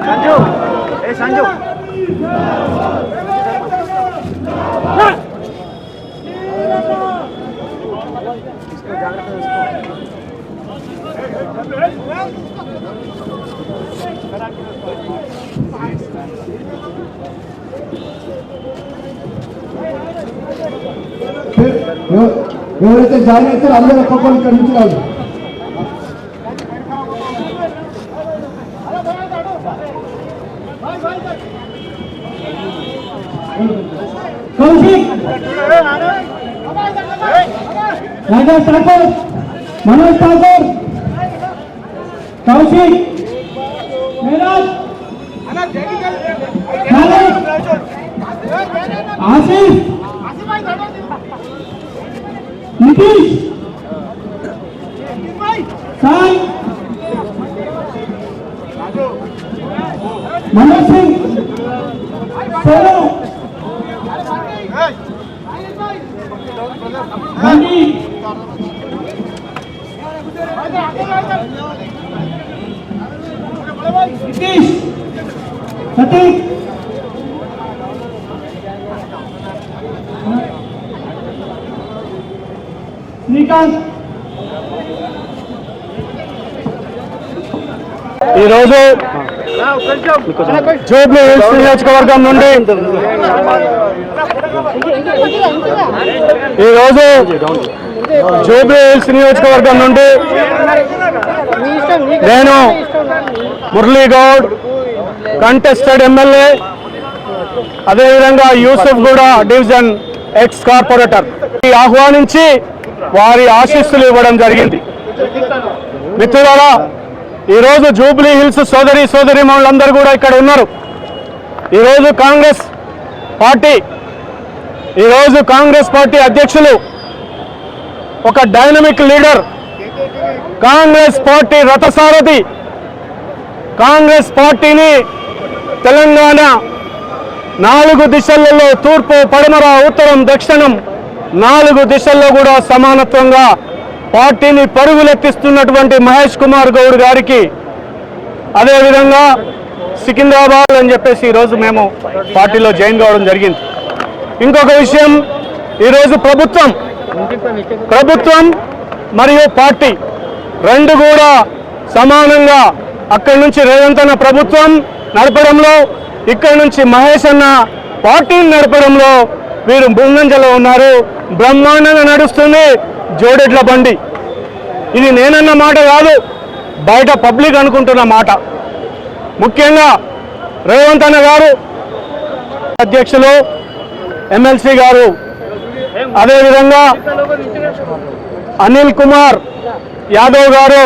సంజు ఏ సంజు తీసుకో జాగ్రత్త తీసుకో ఎవ- ఎవరైతే జాయిన్ అవుతారో అందరూ ఒక్కొక్కరు ఇక్కడి నుంచి రాదు కౌశిక్ రాజా Thakur Manoj Thakur Kaushik Meraj Peace. Sai. Manoj Singh. Solo. Mani. Nitish. Satik. Srikanth! ఈరోజు జూబ్లీ హిల్స్ నియోజకవర్గం నుండి ఈరోజు జూబ్లీ హిల్స్ నియోజకవర్గం నుండి నేను మురళీగౌడ్ కంటెస్టెడ్ ఎమ్మెల్యే అదేవిధంగా యూసుఫ్ కూడా డివిజన్ ఎక్స్ కార్పొరేటర్. ఆహ్వానించి వారి ఆశీస్సులు ఇవ్వడం జరిగింది. మిత్రులారా ఈరోజు జూబ్లీ హిల్స్ సోదరి సోదరి మనులందరూ కూడా ఇక్కడ ఉన్నారు. ఈరోజు కాంగ్రెస్ పార్టీ ఈరోజు కాంగ్రెస్ పార్టీ అధ్యక్షులు ఒక డైనమిక్ లీడర్ కాంగ్రెస్ పార్టీ రథసారథి కాంగ్రెస్ పార్టీని తెలంగాణ నాలుగు దిశలలో తూర్పు పడమర ఉత్తరం దక్షిణం నాలుగు దిశల్లో కూడా సమానత్వంగా పార్టీని పరుగులెత్తిస్తున్నటువంటి మహేష్ కుమార్ గౌడ్ గారికి అదేవిధంగా సికింద్రాబాద్ అని చెప్పేసి ఈరోజు మేము పార్టీలో జాయిన్ కావడం జరిగింది. ఇంకొక విషయం ఈరోజు ప్రభుత్వం ప్రభుత్వం మరియు పార్టీ రెండు కూడా సమానంగా అక్కడి నుంచి రేవంత్ అన్న ప్రభుత్వం నడపడంలో ఇక్కడి నుంచి మహేష్ అన్న పార్టీని నడపడంలో వీరు ముందంజలో ఉన్నారు. బ్రహ్మాండంగా నడుస్తుంది జోడెడ్ల బండి. ఇది నేనన్న మాట కాదు బయట పబ్లిక్ అనుకుంటున్న మాట. ముఖ్యంగా రేవంత్ అన్న గారు అధ్యక్షులు ఎమ్మెల్సీ గారు అదేవిధంగా అనిల్ కుమార్ యాదవ్ గారు.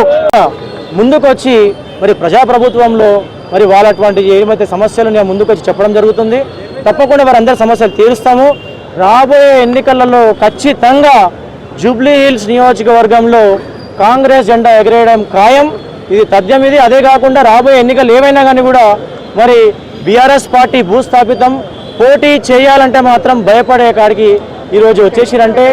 ముందుకొచ్చి మరి ప్రజాప్రభుత్వంలో మరి వాళ్ళటువంటి ఏమైతే సమస్యలు నేను ముందుకొచ్చి చెప్పడం జరుగుతుంది. తప్పకుండా వారందరి సమస్యలు తీరుస్తాము. రాబోయే ఎన్నికలలో ఖచ్చితంగా జూబ్లీ హిల్స్ నియోజకవర్గంలో కాంగ్రెస్ జెండా ఎగరేయడం ఖాయం. ఇది తథ్యం ఇది. అదే కాకుండా రాబోయే ఎన్నికలు ఏవైనా కానీ కూడా మరి బీఆర్ఎస్ పార్టీ భూస్థాపితం పోటీ చేయాలంటే మాత్రం భయపడే కాడికి ఈరోజు వచ్చేసిరంటే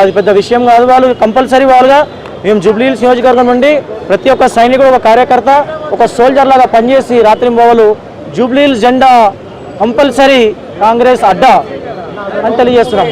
అది పెద్ద విషయం కాదు. వాళ్ళు కంపల్సరీ వాళ్ళుగా మేము జూబ్లీహిల్స్ నియోజకవర్గం నుండి ప్రతి ఒక్క సైనికుడు ఒక కార్యకర్త ఒక సోల్జర్ లాగా పనిచేసి రాత్రింబవలు జూబ్లీహిల్స్ జెండా కంపల్సరీ కాంగ్రెస్ అడ్డా అని తెలియజేస్తున్నాం.